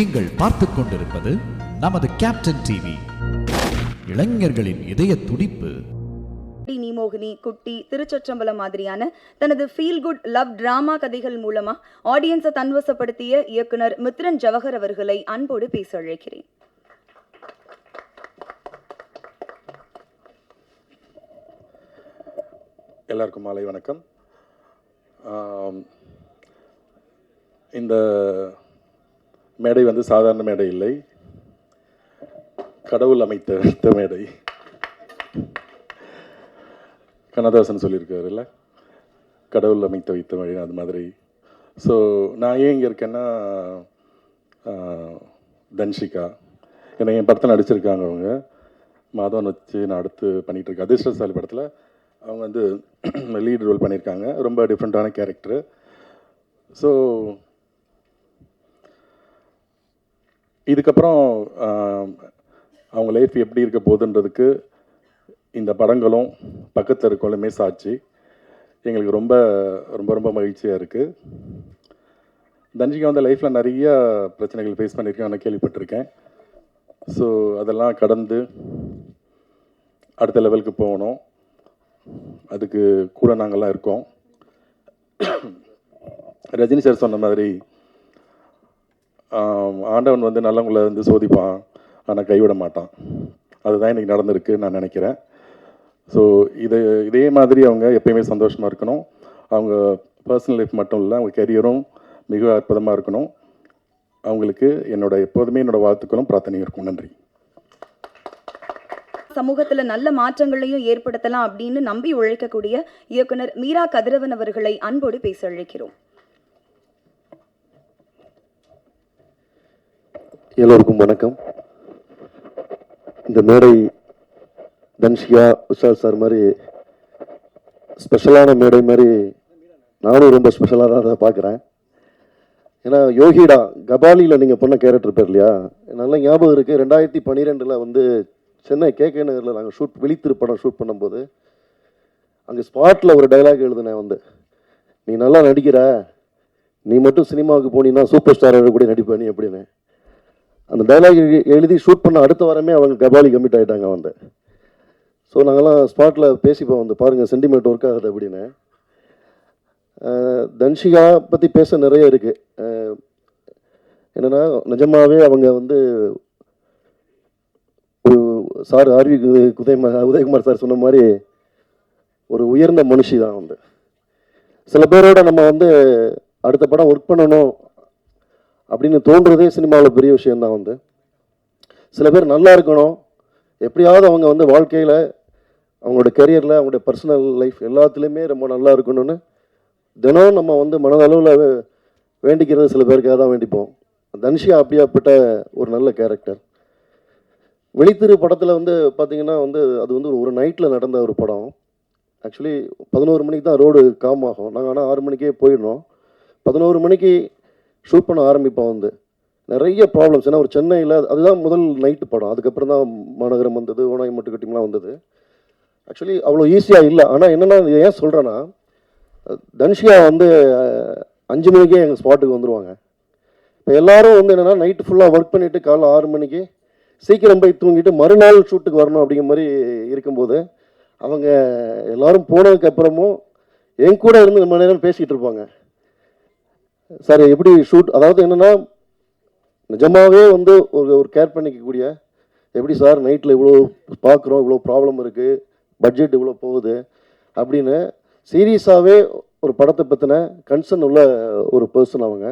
நீங்கள் பார்த்துக் கொண்டிருப்பது நமது கேப்டன் டிவி இளைஞர்களின் இதய துடிப்பு. நீமோகினி குட்டி திருச்சொற்றம்பலம் மாதிரியான தனது ஃபீல் குட் லவ் டிராமா கதைகள் மூலமா ஆடியன்ஸை தன்வசப்படுத்திய இயக்குனர் மித்ரன் ஜவஹர் அவர்களை அன்போடு பேச அழைக்கிறேன். எல்லாருக்கும் மாலை வணக்கம். இந்த மேடை வந்து சாதாரண மேடை இல்லை. கடவுள் அமைத்த மேடை. கண்ணதாசன் சொல்லியிருக்காருல்ல கடவுள் அமைத்து வைத்த மேடை அது மாதிரி. ஸோ நான் ஏன் இங்கே இருக்கேன்னா தன்ஷிகா. என்னை என் படத்தில் நடிச்சிருக்காங்க அவங்க. மாதவன் வச்சு நான் அடுத்து பண்ணிகிட்டு இருக்கேன் அதிர்ஷ்டசாலி படத்தில் அவங்க வந்து லீட் ரோல் பண்ணியிருக்காங்க. ரொம்ப டிஃப்ரெண்ட்டான கேரக்டரு ஸோ இதுக்கப்புறம் அவங்க லைஃப் எப்படி இருக்க போகுதுன்றதுக்கு இந்த படங்களும் பக்கத்தில் இருக்கவங்களுமே சாட்சி. எங்களுக்கு ரொம்ப ரொம்ப ரொம்ப மகிழ்ச்சியாக இருக்குது தஞ்சிகா வந்து லைஃப்பில் நிறைய பிரச்சனைகள் ஃபேஸ் பண்ணியிருக்கேன் நான் கேள்விப்பட்டிருக்கேன். ஸோ அதெல்லாம் கடந்து அடுத்த லெவலுக்கு போகணும். அதுக்கு கூட நாங்கள்லாம் இருக்கோம். ரஜினி சார் சொன்ன மாதிரி ஆண்டவன் வந்து நல்லவங்களை வந்து சோதிப்பான் ஆனால் கைவிட மாட்டான். அதுதான் இன்றைக்கி நடந்திருக்கு நான் நினைக்கிறேன். ஸோ இது இதே மாதிரி அவங்க எப்பயுமே சந்தோஷமாக இருக்கணும். அவங்க பர்சனல் லைஃப் மட்டும் இல்லை அவங்க கெரியரும் மிக அற்புதமாக இருக்கணும். அவங்களுக்கு என்னோட எப்போதுமே என்னோட வாழ்த்துக்களும் பிரார்த்தனையும் இருக்கும். நன்றி. சமூகத்தில் நல்ல மாற்றங்களையும் ஏற்படுத்தலாம் அப்படின்னு நம்பி உழைக்கக்கூடிய இயக்குனர் மீரா கதிரவன் அவர்களை அன்போடு பேச அழைக்கிறோம். எல்லோருக்கும் வணக்கம். இந்த மேடை தன்ஷியா உஷா சார் மாதிரி ஸ்பெஷலான மேடை மாதிரி நானும் ரொம்ப ஸ்பெஷலாக தான் அதை பார்க்குறேன். ஏன்னா யோகிடா கபாலியில் நீங்கள் பண்ண கேரக்டர் பேர் இல்லையா? நல்ல ஞாபகம் இருக்குது ரெண்டாயிரத்தி பன்னிரெண்டில் வந்து சென்னை கே கே நகரில் நாங்கள் ஷூட் வெளித்திருப்படம் ஷூட் பண்ணும்போது அங்கே ஸ்பாட்டில் ஒரு டைலாக் எழுதுனேன் வந்து. நீ நல்லா நடிக்கிற. நீ மட்டும் சினிமாவுக்கு போனீங்கன்னா சூப்பர் ஸ்டார் கூட நடிப்பேன் நீ அப்படின்னு. அந்த டைலாக் எழுதி ஷூட் பண்ண அடுத்த வாரமே அவங்க கபாலி கம்மிட் ஆகிட்டாங்க வந்து ஸோ நாங்கள்லாம் ஸ்பாட்டில் பேசிப்போம் வந்து பாருங்கள் சென்டிமெண்ட் ஒர்க் ஆகுது அப்படின்னு. தன்ஷிகா பற்றி பேச நிறைய இருக்குது என்னென்னா நிஜமாகவே அவங்க வந்து ஒரு sir R V Udayakumar Udayakumar sir சொன்ன மாதிரி ஒரு உயர்ந்த மனுஷி தான் வந்து. சில பேரோட நம்ம வந்து அடுத்த படம் ஒர்க் பண்ணணும் அப்படின்னு தோன்றதே சினிமாவில் பெரிய விஷயந்தான் வந்து. சில பேர் நல்லா இருக்கணும். எப்படியாவது அவங்க வந்து வாழ்க்கையில் அவங்களோட கெரியரில் அவங்களோட பர்சனல் லைஃப் எல்லாத்துலேயுமே ரொம்ப நல்லா இருக்கணும்னு தினம் நம்ம வந்து மனதளவில் வேண்டிக்கிறது சில பேருக்காக தான் வேண்டிப்போம். தனுஷியா அப்படியாப்பட்ட ஒரு நல்ல கேரக்டர் வெளித்திரு படத்தில் வந்து பார்த்திங்கன்னா வந்து அது வந்து ஒரு நைட்டில் நடந்த ஒரு படம். ஆக்சுவலி பதினோரு மணிக்கு தான் ரோடு காம் ஆகும். நாங்கள் ஆனால் ஆறு மணிக்கே போயிடணும். பதினோரு மணிக்கு ஷூட் பண்ண ஆரம்பிப்போம் வந்து. நிறைய ப்ராப்ளம்ஸ் ஏன்னா ஒரு சென்னையில் அதுதான் முதல் நைட்டு படம். அதுக்கப்புறம் தான் மாநகரம் வந்தது ஓனாய் மட்டுக்கட்டிம்லாம் வந்தது. ஆக்சுவலி அவ்வளோ ஈஸியாக இல்லை. ஆனால் என்னென்னா இது ஏன் சொல்கிறேன்னா தனுஷியா வந்து அஞ்சு மணிக்கே எங்கள் ஸ்பாட்டுக்கு வந்துடுவாங்க இப்போ எல்லாரும் வந்து என்னென்னா நைட்டு ஃபுல்லாக ஒர்க் பண்ணிவிட்டு காலைல ஆறு மணிக்கு சீக்கிரம் போய் தூங்கிட்டு மறுநாள் ஷூட்டுக்கு வரணும் அப்படிங்கிற மாதிரி இருக்கும்போது அவங்க எல்லாரும் போனதுக்கப்புறமும் என் கூட இருந்து ரொம்ப நேரம் பேசிகிட்டு இருப்பாங்க. சார் எப்படி ஷூட் அதாவது என்னென்னா நிஜமாகவே வந்து ஒரு ஒரு கேர் பண்ணிக்கக்கூடிய எப்படி சார் நைட்டில் இவ்வளோ பார்க்குறோம் இவ்வளோ ப்ராப்ளம் இருக்குது பட்ஜெட் இவ்வளோ போகுது அப்படின்னு சீரியஸாகவே ஒரு படத்தை பற்றின கன்சர்ன் உள்ள ஒரு பர்சன் அவங்க.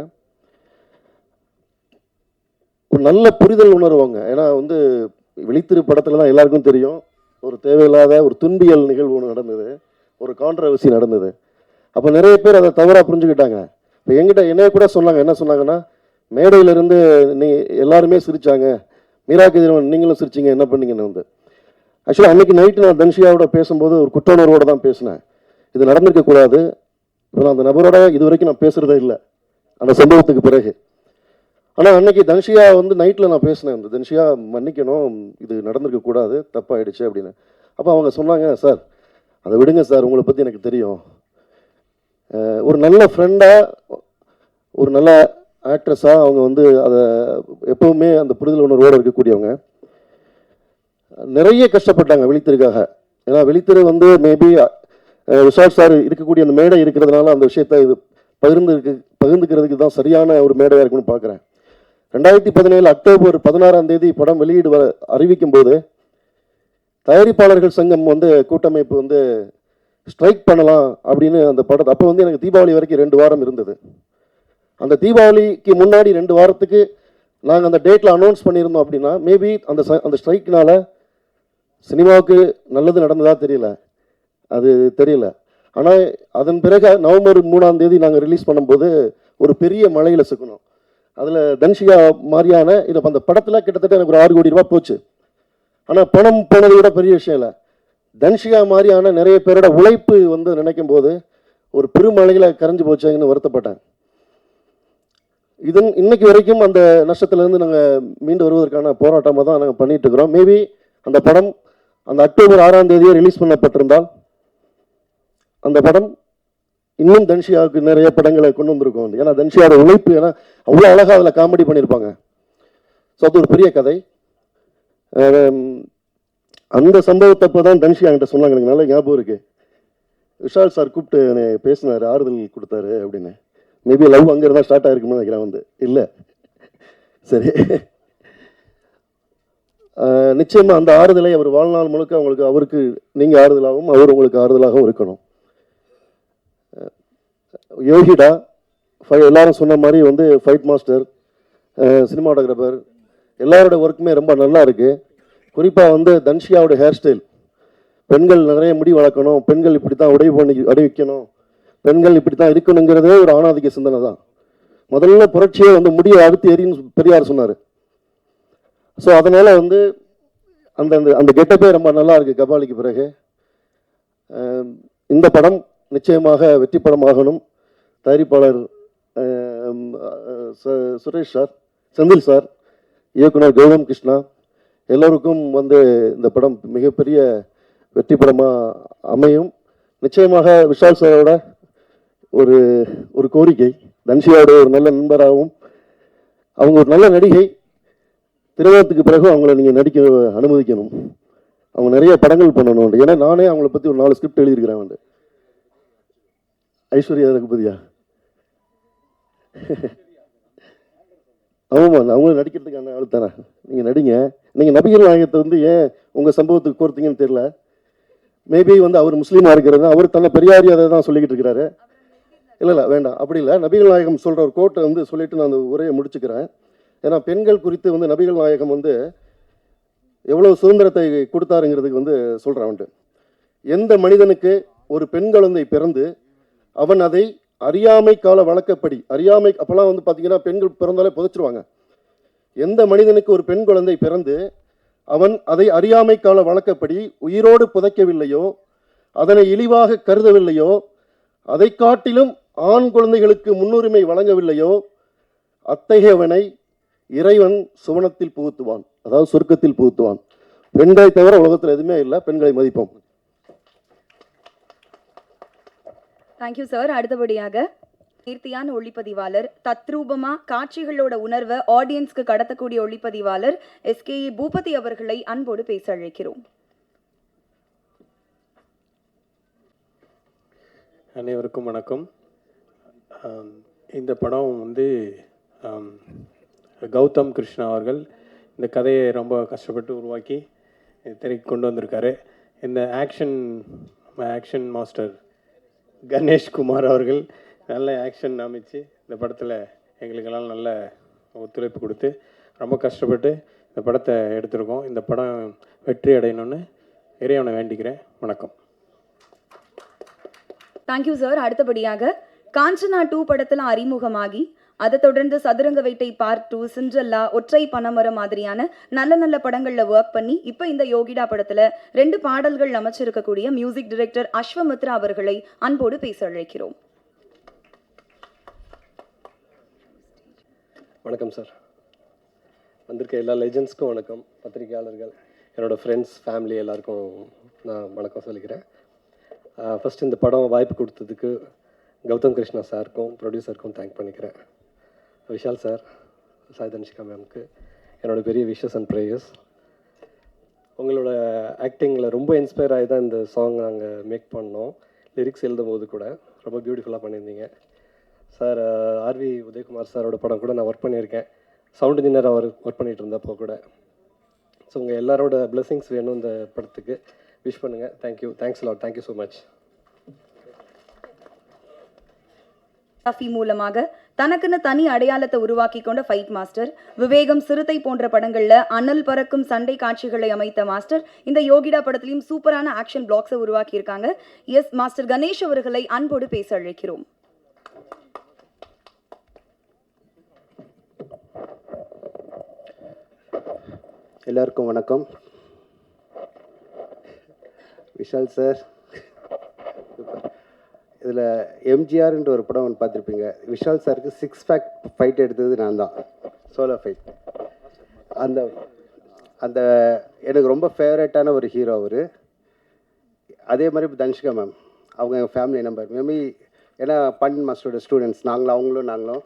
ஒரு நல்ல புரிதல் உணர்வாங்க ஏன்னா வந்து விழித்திரு படத்தில் தான் எல்லாருக்கும் தெரியும் ஒரு தேவையில்லாத ஒரு துன்பியல் நிகழ்வு ஒன்று நடந்தது ஒரு கான்ட்ரவர்சி நடந்தது. அப்போ நிறைய பேர் அதை தவறாக புரிஞ்சுக்கிட்டாங்க. இப்போ எங்கிட்ட என்னைய கூட சொன்னாங்க. என்ன சொன்னாங்கன்னா மேடையிலிருந்து நீ எல்லாருமே சிரிச்சாங்க. மீரா கதிரவன் நீங்களும் சிரிச்சீங்க என்ன பண்ணீங்கன்னு வந்து. ஆக்சுவலாக அன்றைக்கி நைட்டு நான் தன்ஷியாவோட பேசும்போது ஒரு குற்றவுணர்வோடு தான் பேசினேன். இது நடந்திருக்கக்கூடாது இப்போ நான் அந்த நபரோட இது வரைக்கும் நான் பேசுகிறதே இல்லை. அந்த சம்பவத்துக்கு பிறகு. ஆனால் அன்னைக்கு தன்ஷியா வந்து நைட்டில் நான் பேசினேன். இந்த தன்ஷியா மன்னிக்கணும். இது நடந்திருக்கக்கூடாது தப்பாயிடுச்சு அப்படின்னு. அப்போ அவங்க சொன்னாங்க சார் அதை விடுங்க சார். உங்களை பற்றி எனக்கு தெரியும். ஒரு நல்ல ஃப்ரெண்டாக ஒரு நல்ல ஆக்ட்ரஸாக அவங்க வந்து அதை எப்போவுமே அந்த புரிதல் உணர்வோடு இருக்கக்கூடியவங்க. நிறைய கஷ்டப்பட்டாங்க விழித்திருக்காக ஏன்னா விழித்திரு வந்து மேபி விஷால் சார் இருக்கக்கூடிய அந்த மேடை இருக்கிறதுனால அந்த விஷயத்தை இது பகிர்ந்து பகிர்ந்துக்கிறதுக்கு தான் சரியான ஒரு மேடையாக இருக்குன்னு பார்க்குறேன் ரெண்டாயிரத்தி பதினேழு அக்டோபர் பதினாறாம் தேதி படம் வெளியீடு அறிவிக்கும் போது தயாரிப்பாளர்கள் சங்கம் வந்து கூட்டமைப்பு வந்து ஸ்ட்ரைக் பண்ணலாம் அப்படின்னு அந்த படத்தை அப்போ வந்து எனக்கு தீபாவளி வரைக்கும் ரெண்டு வாரம் இருந்தது. அந்த தீபாவளிக்கு முன்னாடி ரெண்டு வாரத்துக்கு நாங்கள் அந்த டேட்டில் அனௌன்ஸ் பண்ணியிருந்தோம் அப்படின்னா மேபி அந்த ச- அந்த ஸ்ட்ரைக்னால் சினிமாவுக்கு நல்லது நடந்ததா தெரியல. அது தெரியல. ஆனால் அதன் பிறகு நவம்பர் மூணாம் தேதி நாங்கள் ரிலீஸ் பண்ணும்போது ஒரு பெரிய மழையில் சிக்கணும் அதில் தன்ஷிகா மாதிரியான இது அந்த படத்தில் கிட்டத்தட்ட எனக்கு ஒரு ஆறு கோடி ரூபா போச்சு. ஆனால் பணம் போனதை விட பெரிய விஷயம் இல்லை. தன்ஷிகா மாதிரியான நிறைய பேரோட உழைப்பு வந்து நினைக்கும் போது ஒரு பெருமழையில் கரைஞ்சு போச்சாங்கன்னு வருத்தப்பட்டேன் இதன் இன்னைக்கு வரைக்கும் அந்த நஷ்டத்திலேருந்து நாங்கள் மீண்டு வருவதற்கான போராட்டமாக தான் நாங்கள் பண்ணிட்டு இருக்கிறோம். மேபி அந்த படம் அந்த அக்டோபர் ஆறாம் தேதியே ரிலீஸ் பண்ணப்பட்டிருந்தால் அந்த படம் இன்னும் தன்ஷியாவுக்கு நிறைய படங்களை கொண்டு வந்திருக்கோம். ஏன்னா தன்ஷியாவோட உழைப்பு ஏன்னா அவ்வளோ அழகாக அதில் காமெடி பண்ணியிருப்பாங்க. ஸோ அது ஒரு பெரிய கதை. அந்த சம்பவத்தப்போ தான் தனுஷி என்கிட்ட சொன்னாங்க. எனக்கு நல்ல ஞாபகம் இருக்குது விஷால் சார் கூப்பிட்டு என்னை பேசினார் ஆறுதல் கொடுத்தாரு அப்படின்னு. மேபி லவ் அங்கே இருந்தால் ஸ்டார்ட் ஆயிருக்குமே நினைக்கிறேன் வந்து. இல்லை. சரி. நிச்சயமாக அந்த ஆறுதலை அவர் வாழ்நாள் முழுக்க அவங்களுக்கு அவருக்கு நீங்கள் ஆறுதலாகவும் அவர் உங்களுக்கு ஆறுதலாகவும் இருக்கணும். யோகிடா ஃபை எல்லாரும் சொன்ன மாதிரி வந்து ஃபைட் மாஸ்டர் சினிமாட்டோகிராஃபர் எல்லாரோட ஒர்க்குமே ரொம்ப நல்லா இருக்குது குறிப்பாக வந்து தன்ஷியாவோட ஹேர் ஸ்டைல் பெண்கள் நிறைய முடி வளர்க்கணும் பெண்கள் இப்படி தான் உடை பண்ணி அடைவிக்கணும் பெண்கள் இப்படி தான் இருக்கணுங்கிறதே ஒரு ஆணாதிக்க சிந்தனை தான். முதல்ல புரட்சியே வந்து முடியை அறுத்து எரின்னு பெரியார் சொன்னார். ஸோ அதனால் வந்து அந்த அந்த அந்த கெட்டப்பே ரொம்ப நல்லா இருக்குது கபாலிக்கு பிறகு. இந்த படம் நிச்சயமாக வெற்றி படமாகணும் தயாரிப்பாளர் சுரேஷ் சார் செந்தில் சார் இயக்குனர் கௌதம் கிருஷ்ணா எல்லோருக்கும் வந்து இந்த படம் மிகப்பெரிய வெற்றி படமாக அமையும். நிச்சயமாக விஷால் சாரோட ஒரு ஒரு கோரிக்கை தன்ஷியாவோட ஒரு நல்ல நண்பராகவும் அவங்க ஒரு நல்ல நடிகை. திருமணத்துக்கு பிறகு அவங்கள நீங்கள் நடிக்க அனுமதிக்கணும். அவங்க நிறைய படங்கள் பண்ணணும். ஏன்னா நானே அவங்கள பற்றி ஒரு நாலு ஸ்கிரிப்ட் எழுதியிருக்கிறேன் வந்து. ஐஸ்வர்யா ரகுபதியா? ஆமாம் அவங்களும் நடிக்கிறதுக்கான ஆள் தானே. நீங்கள் நடிங்க. நீங்கள் நபிகள் நாயகத்தை வந்து ஏன் உங்கள் சம்பவத்துக்கு கோர்த்தீங்கன்னு தெரியல. மேபி வந்து அவர் முஸ்லீமாக இருக்கிறது அவர் தன்னை பெரியாரி அதை தான் சொல்லிக்கிட்டு இருக்கிறாரு. இல்லை இல்லை வேண்டாம். அப்படி இல்லை. நபிகள் நாயகம் சொல்கிற ஒரு கோட்டை வந்து சொல்லிட்டு நான் அந்த உரையை முடிச்சுக்கிறேன். ஏன்னா பெண்கள் குறித்து வந்து நபிகள் நாயகம் வந்து எவ்வளோ சுதந்திரத்தை கொடுத்தாருங்கிறதுக்கு வந்து சொல்கிறேன் வந்துட்டு எந்த மனிதனுக்கு ஒரு பெண் குழந்தை பிறந்து அவன் அதை அறியாமை கால வழக்கப்படி அறியாமை அப்போல்லாம் வந்து பார்த்தீங்கன்னா பெண்கள் பிறந்தாலே புதைச்சிருவாங்க. எந்த மனிதனுக்கு ஒரு பெண் குழந்தை பிறந்து அவன் அதை அறியாமை கால வழக்கப்படி உயிரோடு புதைக்கவில்லையோ அதனை இழிவாக கருதவில்லையோ அதை காட்டிலும் ஆண் குழந்தைகளுக்கு முன்னுரிமை வழங்கவில்லையோ அத்தகையவனை இறைவன் சுவனத்தில் புகுத்துவான். அதாவது சொர்க்கத்தில் புகுத்துவான். பெண்களை தவிர உலகத்தில் எதுவுமே இல்லை பெண்களை மதிப்போம். தேங்க்யூ சார் அடுத்தபடியாக கீர்த்தியான ஒளிப்பதிவாளர் தத்ரூபமா காட்சிகளோட உணர்வை ஆடியன்ஸ்க்கு கடத்தக்கூடிய ஒளிப்பதிவாளர் எஸ்கே பூபதி அவர்களை அன்போடு பேச அழைக்கிறோம் அனைவருக்கும் வணக்கம். இந்த படம் வந்து கௌதம் கிருஷ்ணா அவர்கள் இந்த கதையை ரொம்ப கஷ்டப்பட்டு உருவாக்கி திரைக்கு கொண்டு வந்திருக்காரு. இந்த action action master Ganesh Kumar அவர்கள் நல்ல ஆக்ஷன் அமைச்சு இந்த படத்தில் எங்களுக்கெல்லாம் நல்ல ஒத்துழைப்பு கொடுத்து ரொம்ப கஷ்டப்பட்டு இந்த படத்தை எடுத்திருக்கோம். இந்த படம் வெற்றி அடையணும்னு இறைவனை வேண்டிக்கிறேன். வணக்கம். தேங்க்யூ சார் அடுத்தபடியாக காஞ்சனா டூ படத்தில் அறிமுகமாகி அதை தொடர்ந்து சதுரங்க வேட்டை பார்ட் டூ சிண்ட்ரல்லா ஒற்றை பனைமரம் மாதிரியான நல்ல நல்ல படங்களில் ஒர்க் பண்ணி இப்போ இந்த யோகிடா படத்தில் ரெண்டு பாடல்கள் அமைச்சிருக்கக்கூடிய மியூசிக் டைரக்டர் அஸ்வமித்ரா அவர்களை அன்போடு பேச அழைக்கிறோம். வணக்கம் சார் வந்திருக்க எல்லா லெஜண்ட்ஸ்க்கும் வணக்கம். பத்திரிகையாளர்கள் என்னோடய ஃப்ரெண்ட்ஸ் ஃபேமிலி எல்லாருக்கும் நான் வணக்கம் சொல்லிக்கிறேன். ஃபஸ்ட் இந்த படம் வாய்ப்பு கொடுத்ததுக்கு கௌதம் கிருஷ்ணா சாருக்கும் ப்ரொடியூசருக்கும் தேங்க் பண்ணிக்கிறேன். விஷால் சார் சாய் தனுஷிகா மேம்க்கு என்னோட பெரிய விஷஸ் அண்ட் ப்ரேயர்ஸ் உங்களோட ஆக்டிங்கில் ரொம்ப இன்ஸ்பயர் ஆகி தான் இந்த சாங் நாங்கள் மேக் பண்ணோம். லிரிக்ஸ் எழுதும் போது கூட ரொம்ப பியூட்டிஃபுல்லாக பண்ணியிருந்தீங்க. சார் ஆர்வி உதயகுமார் சாரோட படம் கூட நான் ஒர்க் பண்ணியிருக்கேன். சவுண்ட் இன்ஜினியர் அவர் ஒர்க் பண்ணிகிட்டு இருந்தப்போ கூட. ஸோ உங்கள் எல்லாரோட பிளெஸிங்ஸ் வேணும் இந்த படத்துக்கு. விஷ் பண்ணுங்கள் thank you thanks lot thank you so much மூலமாக தனக்குன்னு தனி அடையாளத்தை உருவாக்கி கொண்ட ஃபைட் மாஸ்டர் விவேகம் சிறுத்தை போன்ற படங்கள்ல அனல் பறக்கும் சண்டை காட்சிகளை அமைத்த மாஸ்டர் இந்த யோகிடா படத்திலையும் சூப்பரான ஆக்ஷன் பிளாக்ஸை உருவாக்கி இருக்காங்க எஸ் மாஸ்டர் கணேஷ் அவர்களை அன்போடு பேச அழைக்கிறோம். எல்லாருக்கும் வணக்கம். விஷால் சார் இதில் எம்ஜிஆர்ன்ற ஒரு படம் ஒன்று பார்த்துருப்பீங்க. விஷால் சாருக்கு சிக்ஸ் பேக் ஃபைட் எடுத்தது நான் தான் சோலோ ஃபைட் அந்த அந்த எனக்கு ரொம்ப ஃபேவரட்டான ஒரு ஹீரோ அவர். அதே மாதிரி இப்போ தனுஷ்கா மேம் அவங்க எங்கள் ஃபேமிலி நம்பர் மேபி ஏன்னா பாண்டியன் மாஸ்டரோட ஸ்டூடெண்ட்ஸ் நாங்களும் அவங்களும் நாங்களும்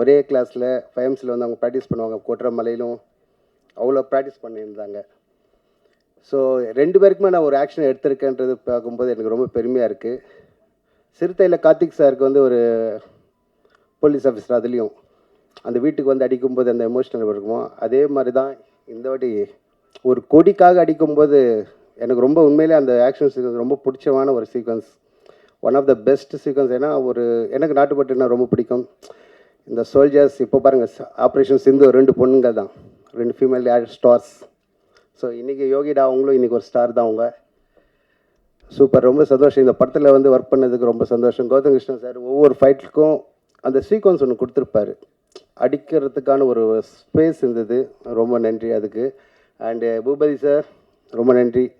ஒரே கிளாஸில் ஃபைம்ஸில் வந்து அவங்க ப்ராக்டிஸ் பண்ணுவாங்க. கொட்டுறமலையிலும் அவ்வளோ ப்ராக்டிஸ் பண்ணியிருந்தாங்க. ஸோ ரெண்டு பேருக்குமே நான் ஒரு ஆக்ஷன் எடுத்திருக்கேன்றது பார்க்கும்போது எனக்கு ரொம்ப பெருமையாக இருக்குது சிறுத்தையில் கார்த்திக் சாருக்கு வந்து ஒரு போலீஸ் ஆஃபீஸர் அதுலேயும். அந்த வீட்டுக்கு வந்து அடிக்கும்போது அந்த எமோஷனல் இருக்குமோ அதே மாதிரி தான் இந்த வாட்டி ஒரு கொடிக்காக அடிக்கும்போது எனக்கு ரொம்ப உண்மையிலே அந்த ஆக்ஷன் சீக்வன்ஸ் ரொம்ப பிடிச்சமான ஒரு sequence one of the best sequence ஏன்னா ஒரு எனக்கு நாட்டுப்பட்டுனா ரொம்ப பிடிக்கும். இந்த சோல்ஜர்ஸ் இப்போ பாருங்கள் ஆப்ரேஷன் சிந்து ரெண்டு பொண்ணுங்க தான் ரெண்டு ஃபீமேல் ஸ்டார்ஸ் ஸோ இன்றைக்கி யோகிடா அவங்களும் இன்றைக்கி ஒரு ஸ்டார் தான் அவங்க. சூப்பர் ரொம்ப சந்தோஷம். இந்த படத்தில் வந்து ஒர்க் பண்ணதுக்கு ரொம்ப சந்தோஷம். கௌதம் கிருஷ்ணன் சார் ஒவ்வொரு ஃபைட்டுக்கும் அந்த சீக்வன்ஸ் ஒன்று கொடுத்துருப்பாரு. அடிக்கிறதுக்கான ஒரு ஸ்பேஸ் இருந்தது. ரொம்ப நன்றி அதுக்கு. அண்டு eh, பூபதி சார் ரொம்ப நன்றி.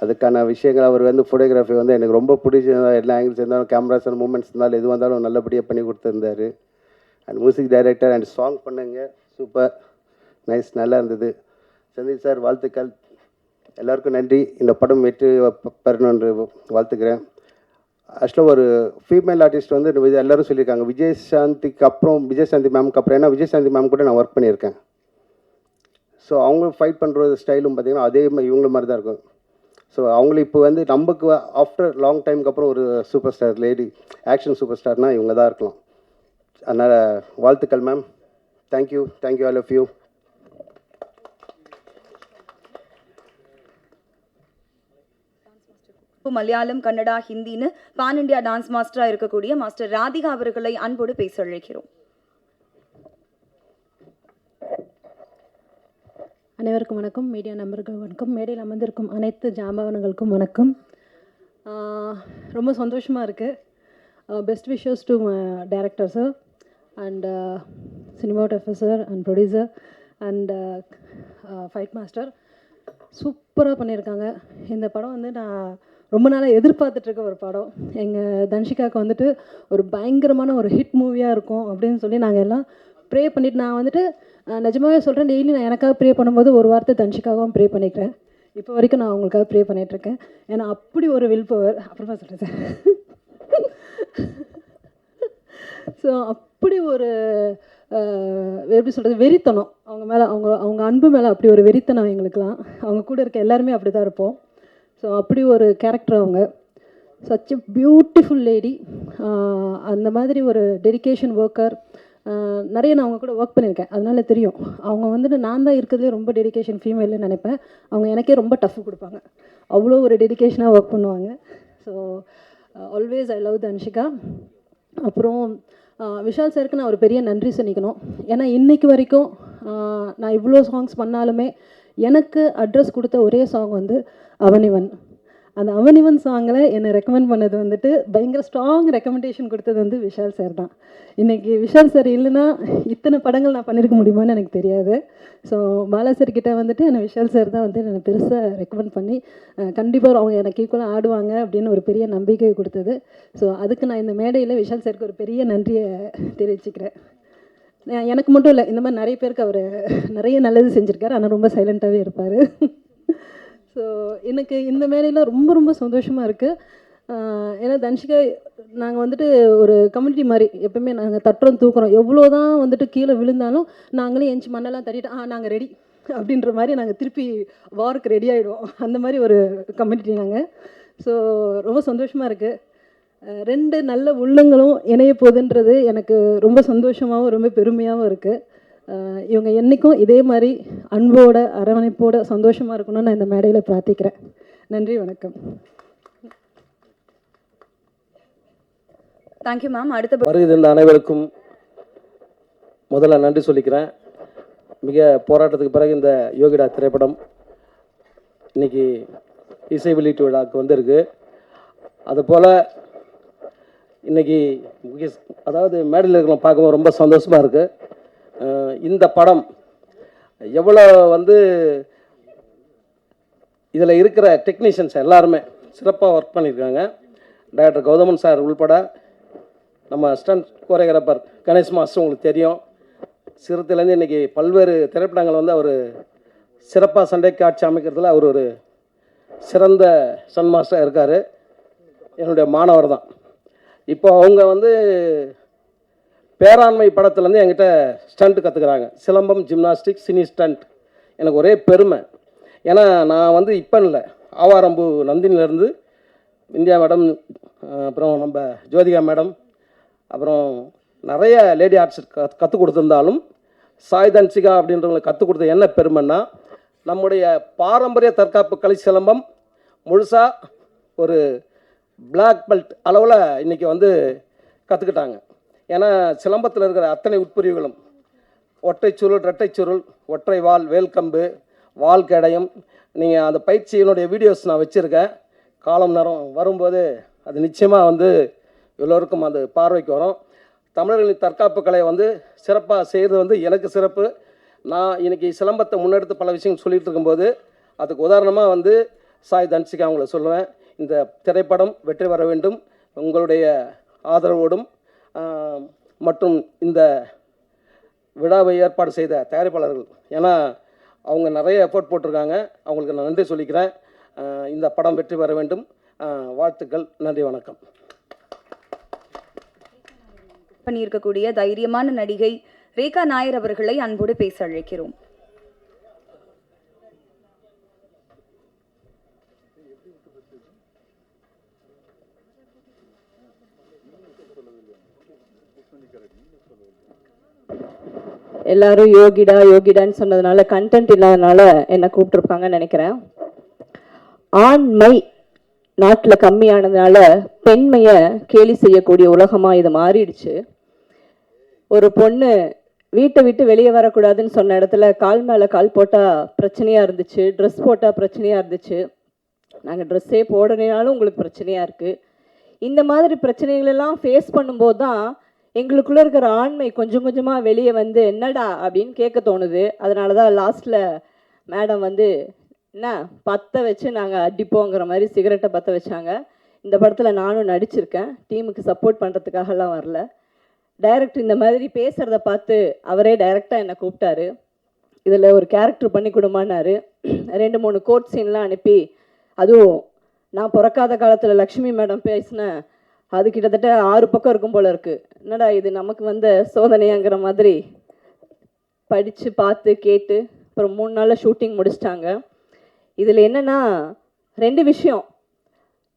அதுக்கான விஷயங்கள் அவர் வந்து ஃபோட்டோகிராஃபி வந்து எனக்கு ரொம்ப பிடிச்சிருந்தா எல்லா ஆங்கிள்ஸ் இருந்தாலும் கேமராஸ் அண்ட் மூமெண்ட்ஸ் இருந்தாலும் எது வந்தாலும் நல்லபடியாக பண்ணி கொடுத்துருந்தாரு. And music director and song பண்ணுங்க. சூப்பர் நைஸ் நல்லா இருந்தது. சந்தீப் சார் வாழ்த்துக்கள். எல்லாருக்கும் நன்றி. இந்த படம் வெற்றி பெறணும் என்று வாழ்த்துக்கிறேன். ஆக்சுவலாக ஒரு ஃபீமேல் ஆர்டிஸ்ட் வந்து எல்லோரும் எல்லாரும் சொல்லியிருக்காங்க. விஜயசாந்திக்கு அப்புறம் விஜயசாந்தி மேம்க்கு அப்புறம் ஏன்னா விஜயசாந்தி மேம் கூட நான் ஒர்க் பண்ணியிருக்கேன். ஸோ அவங்க ஃபைட் பண்ணுற ஸ்டைலும் பார்த்திங்கன்னா அதே மாதிரி இவங்கள மாதிரி தான் இருக்கும். ஸோ அவங்களும் இப்போ வந்து நமக்கு ஆஃப்டர் லாங் டைமுக்கு அப்புறம் ஒரு super star lady action super ஸ்டார்னால் இவங்க தான் இருக்கலாம். அதனால் வாழ்த்துக்கள் ma'am thank you thank you all of you Malayalam Kannada ஹிந்தின்னு pan India dance மாஸ்டரா இருக்கக்கூடிய மாஸ்டர் ராதிகா அவர்களை அன்போடு பேச அழைக்கிறோம். அனைவருக்கும் வணக்கம். மீடியா நம்பர்கள் வணக்கம். மேடையில் அமர்ந்திருக்கும் அனைத்து ஜாம்பவன்களுக்கும் வணக்கம். ரொம்ப சந்தோஷமாக இருக்குது best wishes to director sir and cinematographer sir and producer and fight master சூப்பராக பண்ணியிருக்காங்க. இந்த படம் வந்து நான் ரொம்ப நாளாக எதிர்பார்த்துட்ருக்க ஒரு படம். எங்கள் தன்ஷிகாவுக்கு வந்துட்டு ஒரு பயங்கரமான ஒரு ஹிட் மூவியாக இருக்கும் அப்படின்னு சொல்லி நாங்கள் எல்லாம் ப்ரே பண்ணிவிட்டு நான் வந்துட்டு நிஜமாகவே சொல்கிறேன் டெய்லி நான் எனக்காக ப்ரே பண்ணும்போது ஒரு வார்த்தை தன்ஷிக்காகவும் ப்ரே பண்ணிக்கிறேன். இப்போ வரைக்கும் நான் அவங்களுக்காக ப்ரே பண்ணிகிட்ருக்கேன் ஏன்னா அப்படி ஒரு வில் பவர் அப்புறமா சொல்கிறேன் சார். ஸோ அப்படி ஒரு எப்படி சொல்கிறது வெறித்தனம். அவங்க மேலே அவங்க அவங்க அன்பு மேலே அப்படி ஒரு வெறித்தனம் எங்களுக்கெல்லாம். அவங்க கூட இருக்க எல்லாருமே அப்படி தான் இருப்போம். ஸோ அப்படி ஒரு கேரக்டர் அவங்க. சச் பியூட்டிஃபுல் லேடி அந்த மாதிரி ஒரு டெடிகேஷன் ஒர்க்கர் நிறைய நான் அவங்க கூட ஒர்க் பண்ணியிருக்கேன். அதனால தெரியும். அவங்க வந்துட்டு நான் தான் இருக்கிறதுலே ரொம்ப டெடிகேஷன் ஃபீமேல்னு நினைப்பேன். அவங்க எனக்கே ரொம்ப டஃப் கொடுப்பாங்க. அவ்வளோ ஒரு டெடிகேஷனாக ஒர்க் பண்ணுவாங்க. So always I love Dhanshika அப்புறம் விஷால் சாருக்கு நான் ஒரு பெரிய நன்றி சொல்லிக்கணும். ஏன்னா இன்னைக்கு வரைக்கும் நான் இவ்வளோ சாங்ஸ் பண்ணாலுமே எனக்கு அட்ரஸ் கொடுத்த ஒரே சாங் வந்து அவனிவன். அந்த அவனிவன் சாங்கில் என்னை ரெக்கமெண்ட் பண்ணது வந்துட்டு பயங்கர ஸ்ட்ராங் ரெக்கமெண்டேஷன் கொடுத்தது வந்து விஷால் சார் தான். இன்றைக்கி விஷால் சார் இல்லைன்னா இத்தனை படங்கள் நான் பண்ணியிருக்க முடியுமான்னு எனக்கு தெரியாது. ஸோ பாலா சார் கிட்டே வந்துட்டு என்னை விஷால் சார் தான் வந்து என்னை பெருசாக ரெக்கமெண்ட் பண்ணி கண்டிப்பாக அவங்க எனக்கு ஈக்குவலாக ஆடுவாங்க அப்படின்னு ஒரு பெரிய நம்பிக்கை கொடுத்தது. ஸோ அதுக்கு நான் இந்த மேடையில் விஷால் சாருக்கு ஒரு பெரிய நன்றியை தெரிவிச்சுக்கிறேன். எனக்கு மட்டும் இல்லை இந்த மாதிரி நிறைய பேருக்கு அவர் நிறைய நல்லது செஞ்சுருக்காரு. ஆனால் ரொம்ப சைலண்ட்டாகவே இருப்பார். ஸோ எனக்கு இந்த மேடையில் ரொம்ப ரொம்ப சந்தோஷமாக இருக்குது ஏன்னா தன்ஷிகா நாங்கள் வந்துட்டு ஒரு கம்யூனிட்டி மாதிரி எப்பவுமே நாங்கள் தட்டுறோம் தூக்குறோம். எவ்வளோ தான் வந்துட்டு கீழே விழுந்தாலும் நாங்களே எஞ்சி மண்ணெல்லாம் தட்டிட்டு ஆ நாங்கள் ரெடி அப்படின்ற மாதிரி நாங்கள் திருப்பி வாருக்கு ரெடி ஆகிடுவோம் அந்த மாதிரி ஒரு கம்யூனிட்டி நாங்கள் ஸோ ரொம்ப சந்தோஷமாக இருக்குது ரெண்டு நல்ல உள்ளங்களும் இணைய போகுதுன்றது எனக்கு ரொம்ப சந்தோஷமாகவும் ரொம்ப பெருமையாகவும் இருக்குது இவங்க என்றைக்கும் இதே மாதிரி அன்போட அரவணைப்போட சந்தோஷமாக இருக்கணும்னு நான் இந்த மேடையில் பிரார்த்திக்கிறேன். நன்றி வணக்கம். தேங்க்யூ மேம் அடுத்த வருகை தந்த அனைவருக்கும் முதல்ல நன்றி சொல்லிக்கிறேன். மிக போராட்டத்துக்கு பிறகு இந்த யோகிடா திரைப்படம் இன்னைக்கு இசை வெளியீட்டு விழாவுக்கு வந்திருக்கு. அதுபோல் இன்றைக்கி முக்கிய அதாவது மேடையில் இருக்கிறவங்க பார்க்கும்போது ரொம்ப சந்தோஷமாக இருக்குது இந்த படம் எவ்வளோ வந்து இதில் இருக்கிற டெக்னீஷியன்ஸ் எல்லாருமே சிறப்பாக ஒர்க் பண்ணியிருக்காங்க. டாக்டர் கௌதமன் சார் உள்பட நம்ம ஸ்டண்ட் கோரியோகிராஃபர் கணேஷ் மாஸ்டர் உங்களுக்கு தெரியும். சிறுத்தையிலேருந்து இன்றைக்கி பல்வேறு திரைப்படங்கள் வந்து அவர் சிறப்பாக சண்டை காட்சி அமைக்கிறதுல அவர் ஒரு சிறந்த சன் மாஸ்டராக இருக்கார். என்னுடைய மாணவர் தான் இப்போ அவங்க வந்து பேராண்மை படத்துலேருந்து என்கிட்ட ஸ்டண்ட் கற்றுக்குறாங்க சிலம்பம் ஜிம்னாஸ்டிக் சினி ஸ்டண்ட் எனக்கு ஒரே பெருமை. ஏன்னா நான் வந்து இப்போ இல்லை. ஆவாரம்பு நந்தினிலேருந்து இந்தியா மேடம் அப்புறம் நம்ம ஜோதிகா மேடம் அப்புறம் நிறைய லேடி ஆர்ட்ஸ் கற்றுக் கொடுத்துருந்தாலும் சாய் தன்சிகா அப்படின்றவங்களுக்கு கற்றுக் கொடுத்த என்ன பெருமைன்னா நம்முடைய பாரம்பரிய தற்காப்பு கலை சிலம்பம் முழுசாக ஒரு பிளாக் பெல்ட் அளவில் இன்றைக்கி வந்து கற்றுக்கிட்டாங்க ஏன்னா சிலம்பத்தில் இருக்கிற அத்தனை உட்பிரிவுகளும் ஒற்றை சுருள் ரெட்டை சுருள் ஒற்றை வால் வேல்கம்பு வால் கேடயம் நீங்கள் அந்த பயிற்சியினுடைய வீடியோஸ் நான் வச்சுருக்கேன். காலம் நேரம் வரும்போது அது நிச்சயமாக வந்து எல்லோருக்கும் அது பார்வைக்கு வரும். தமிழர்களின் தற்காப்பு கலையை வந்து சிறப்பாக செய்கிறது வந்து எனக்கு சிறப்பு. நான் இன்றைக்கி சிலம்பத்தை முன்னெடுத்து பல விஷயங்கள் சொல்லிகிட்டு இருக்கும்போது அதுக்கு உதாரணமாக வந்து சாய் தன்சிகா அவங்கள சொல்லுவேன். இந்த திரைப்படம் வெற்றி பெற வேண்டும். உங்களுடைய ஆதரவோடும் மற்றும் இந்த விழாவை ஏற்பாடு செய்த தயாரிப்பாளர்கள். ஏன்னா அவங்க நிறைய எஃபோர்ட் போட்டிருக்காங்க. அவங்களுக்கு நான் நன்றி சொல்லிக்கிறேன். இந்த படம் வெற்றி பெற வேண்டும். வாழ்த்துக்கள். நன்றி வணக்கம். பண்ணியிருக்கக்கூடிய தைரியமான நடிகை ரேகா நாயர் அவர்களை அன்போடு பேச அழைக்கிறோம். எல்லாரும் யோகிடா யோகிடான்னு சொன்னதுனால கண்டென்ட் இல்லாதனால என்னை கூப்பிட்டுருப்பாங்கன்னு நினைக்கிறேன். ஆண்மை நாட்டில் கம்மியானதுனால பெண்மையை கேலி செய்யக்கூடிய உலகமாக இது மாறிடுச்சு. ஒரு பொண்ணு வீட்டை விட்டு வெளியே வரக்கூடாதுன்னு சொன்ன இடத்துல கால் மேலே கால் போட்டால் பிரச்சனையாக இருந்துச்சு ட்ரெஸ் போட்டால் பிரச்சனையாக இருந்துச்சு. நாங்கள் ட்ரெஸ்ஸே போடலைனாலும் உங்களுக்கு பிரச்சனையாக இருக்குது இந்த மாதிரி பிரச்சனைகளெல்லாம் ஃபேஸ் பண்ணும்போது தான் எங்களுக்குள்ளே இருக்கிற ஆண்மை கொஞ்சம் கொஞ்சமாக வெளியே வந்து என்னடா? அப்படின்னு கேட்க தோணுது. அதனால தான் லாஸ்ட்டில் மேடம் வந்து என்ன பற்ற வச்சு நாங்கள் அடிப்போங்கிற மாதிரி சிகரெட்டை பற்ற வச்சாங்க. இந்த படத்தில் நானும் நடிச்சிருக்கேன். டீமுக்கு சப்போர்ட் பண்ணுறதுக்காகலாம் வரல. டைரக்டர் இந்த மாதிரி பேசுகிறத பார்த்து அவரே டைரெக்டாக என்னை கூப்பிட்டாரு. இதில் ஒரு கேரக்டர் பண்ணி கொடுமானாரு ரெண்டு மூணு கோட் சீன்லாம் அனுப்பி அதுவும் நான் பிறக்காத காலத்தில் லக்ஷ்மி மேடம் பேசின அது கிட்டத்தட்ட ஆறு பக்கம் இருக்கும் போல் இருக்குது என்னடா இது நமக்கு வந்த சோதனையாங்கிற மாதிரி. படித்து பார்த்து கேட்டு அப்புறம் மூணு நாளில் ஷூட்டிங் முடிச்சிட்டாங்க. இதில் என்னென்னா ரெண்டு விஷயம்.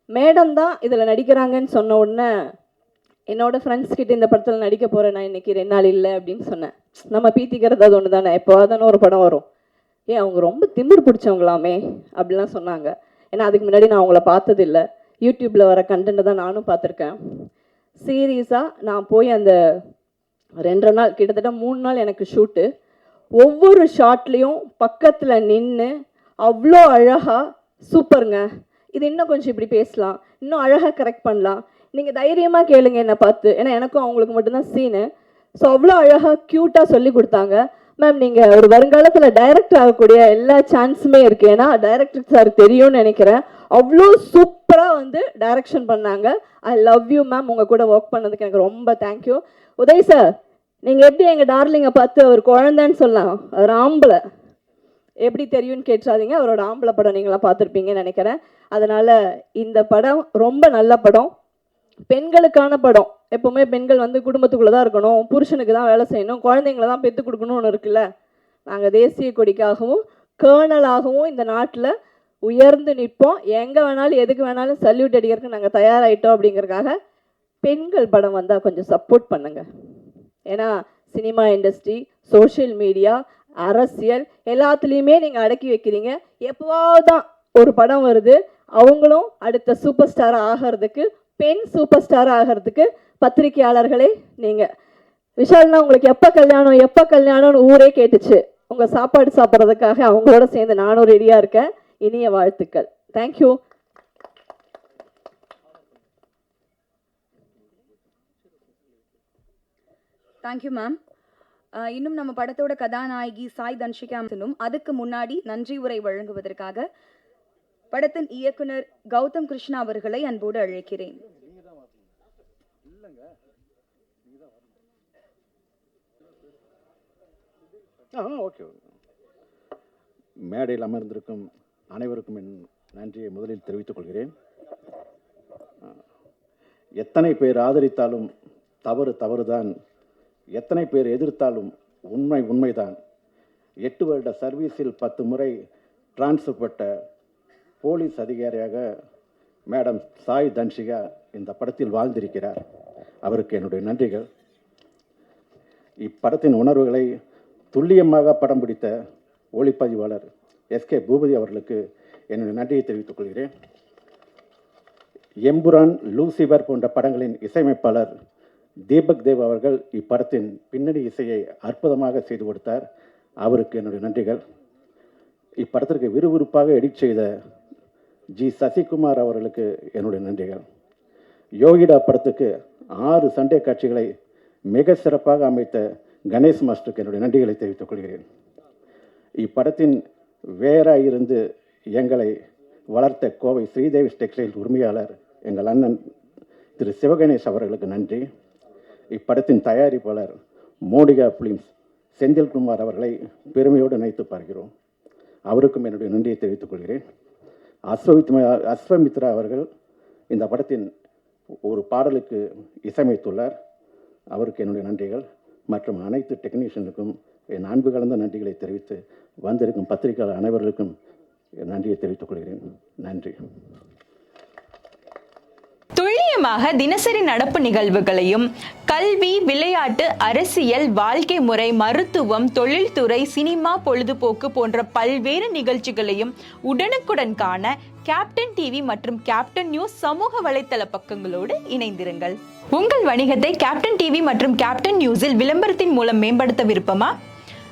மேடம் தான் இதில் நடிக்கிறாங்கன்னு சொன்ன உடனே என்னோட ஃப்ரெண்ட்ஸ் கிட்ட இந்த படத்தில் நடிக்க போகிறேன் நான் இன்னைக்கு ரெண்டு நாள் இல்லை அப்படின்னு சொன்னேன். நம்ம பீத்திக்கிறது அது ஒன்று தானே எப்போ தானே ஒரு படம் வரும். ஏன் அவங்க ரொம்ப திமிர் பிடிச்சவங்களாமே அப்படிலாம் சொன்னாங்க. ஏன்னா அதுக்கு முன்னாடி நான் அவங்கள பார்த்ததில்ல. யூடியூப்பில் வர கண்டென்ட்டை தான் நானும் பார்த்துருக்கேன். சீரியஸாக நான் போய் அந்த ரெண்டரை நாள் கிட்டத்தட்ட மூணு நாள் எனக்கு ஷூட்டு ஒவ்வொரு ஷாட்லேயும் பக்கத்தில் நின்று அவ்வளோ அழகாக சூப்பருங்க இது இன்னும் கொஞ்சம் இப்படி பேசலாம். இன்னும் அழகாக கரெக்ட் பண்ணலாம். நீங்கள் தைரியமாக கேளுங்க என்னை பார்த்து. ஏன்னா எனக்கும் அவங்களுக்கு மட்டும்தான் சீனு ஸோ அவ்வளோ அழகாக க்யூட்டாக சொல்லி கொடுத்தாங்க. மேம் நீங்கள் ஒரு வருங்காலத்தில் டைரக்ட் ஆகக்கூடிய எல்லா சான்ஸுமே இருக்குது ஏன்னா டைரக்டர் சார் தெரியும்னு நினைக்கிறேன். அவ்வளோ சூப்பராக வந்து டைரக்ஷன் பண்ணாங்க. ஐ லவ் யூ மேம் உங்கள் கூட ஒர்க் பண்ணதுக்கு எனக்கு ரொம்ப தேங்க்யூ உதய் சார் நீங்கள் எப்படி எங்கள் டார்லிங்கை பார்த்து அவர் குழந்தைன்னு சொல்லலாம்? அவர் ஆம்பளை. எப்படி தெரியும்னு கேட்டுறாதீங்க. அவரோட ஆம்பளை படம் நீங்களாம் பார்த்துருப்பீங்கன்னு நினைக்கிறேன். அதனால் இந்த படம் ரொம்ப நல்ல படம். பெண்களுக்கான படம். எப்போவுமே பெண்கள் வந்து குடும்பத்துக்குள்ளே தான் இருக்கணும். புருஷனுக்கு தான் வேலை செய்யணும். குழந்தைங்கள தான் பெற்று கொடுக்கணும்னு ஒன்று இருக்குல்ல. நாங்கள் தேசிய கொடிக்காகவும் கேர்னலாகவும் இந்த நாட்டில் உயர்ந்து நிற்போம். எங்கே வேணாலும் எதுக்கு வேணாலும் சல்யூட் அடிக்கிறதுக்கு நாங்கள் தயாராகிட்டோம் அப்படிங்கிறக்காக பெண்கள் படம் வந்தால் கொஞ்சம் சப்போர்ட் பண்ணுங்கள் ஏன்னா சினிமா இண்டஸ்ட்ரி சோஷியல் மீடியா அரசியல் எல்லாத்துலேயுமே நீங்கள் அடக்கி வைக்கிறீங்க. எப்போவாவது தான் ஒரு படம் வருது அவங்களும் அடுத்த சூப்பர் ஸ்டார் ஆகிறதுக்கு பெண் சூப்பர் ஸ்டார் ஆகிறதுக்கு பத்திரிகையாளர்களே நீங்கள் விஷால்னா உங்களுக்கு எப்போ கல்யாணம் எப்போ கல்யாணம்னு ஊரே கேட்டுச்சு. உங்கள் சாப்பாடு சாப்பிட்றதுக்காக அவங்களோட சேர்ந்து நானும் ரெடியாக இருக்கேன். இனிய வாழ்த்துக்கள். தேங்க்யூ தேங்க்யூ மேம் இன்னும் நம்ம படத்தோட கதாநாயகி சாய் தன்ஷிகாமனும் அதுக்கு முன்னாடி நன்றி உரை வழங்குவதற்காக படத்தின் இயக்குனர் கௌதம் கிருஷ்ணா அவர்களை அன்போடு அழைக்கிறேன். Ah okay. மேடையில் அமர்ந்திருக்கும் அனைவருக்கும் என் நன்றியை முதலில் தெரிவித்துக் கொள்கிறேன். எத்தனை பேர் ஆதரித்தாலும் தவறு தவறுதான். எத்தனை பேர் எதிர்த்தாலும் உண்மை உண்மைதான். எட்டு வருட சர்வீஸில் பத்து முறை டிரான்ஸ்ஃபர் பட்ட போலீஸ் அதிகாரியாக மேடம் சாய் தன்ஷிகா இந்த படத்தில் வாழ்ந்திருக்கிறார். அவருக்கு என்னுடைய நன்றிகள். இப்படத்தின் உணர்வுகளை துல்லியமாக படம் பிடித்த ஒளிப்பதிவாளர் எஸ்கே பூபதி அவர்களுக்கு என்னுடைய நன்றியை தெரிவித்துக் கொள்கிறேன். எம்புரான் லூசிபர் போன்ற படங்களின் இசையமைப்பாளர் தீபக் தேவ் அவர்கள் இப்படத்தின் பின்னணி இசையை அற்புதமாக செய்து கொடுத்தார். அவருக்கு என்னுடைய நன்றிகள். இப்படத்திற்கு விறுவிறுப்பாக எடிட் செய்த ஜி சசிகுமார் அவர்களுக்கு என்னுடைய நன்றிகள். யோகிடா படத்துக்கு ஆறு சண்டே காட்சிகளை மிக சிறப்பாக அமைத்த கணேஷ் மாஸ்டருக்கு என்னுடைய நன்றிகளை தெரிவித்துக் கொள்கிறேன். இப்படத்தின் வேறாக இருந்து எங்களை வளர்த்த கோவை ஸ்ரீதேவி டெக்ஸ்டைல் உரிமையாளர் எங்கள் அண்ணன் திரு சிவகணேஷ் அவர்களுக்கு நன்றி. இப்படத்தின் தயாரிப்பாளர் மோடிகா ஃபிலிம்ஸ் செந்தில்குமார் அவர்களை பெருமையோடு நினைத்து பார்க்கிறோம். அவருக்கும் என்னுடைய நன்றியை தெரிவித்துக் கொள்கிறேன். அஸ்வமித்மா அஸ்வமித்ரா அவர்கள் இந்த படத்தின் ஒரு பாடலுக்கு இசையமைத்துள்ளார். அவருக்கு என்னுடைய நன்றிகள். மற்றும் அனைத்து டெக்னீஷியனுக்கும் என் அன்பு கலந்த நன்றிகளை தெரிவித்து வந்திருக்கும் பத்திரிகையாளர் அனைவர்களுக்கும் நன்றியை தெரிவித்துக் கொள்கிறேன். நன்றி. துல்லியமாக தினசரி நடப்பு நிகழ்வுகளையும் கல்வி விளையாட்டு அரசியல் வாழ்க்கை முறை மருத்துவம் தொழில்துறை சினிமா பொழுதுபோக்கு போன்ற பல்வேறு நிகழ்ச்சிகளையும் உடனுக்குடன் காண கேப்டன் டிவி மற்றும் கேப்டன் நியூஸ் சமூக வலைத்தள பக்கங்களோடு இணைந்திருங்கள். உங்கள் வணிகத்தை கேப்டன் டிவி மற்றும் கேப்டன் நியூஸில் விளம்பரத்தின் மூலம் மேம்படுத்த விருப்பமா?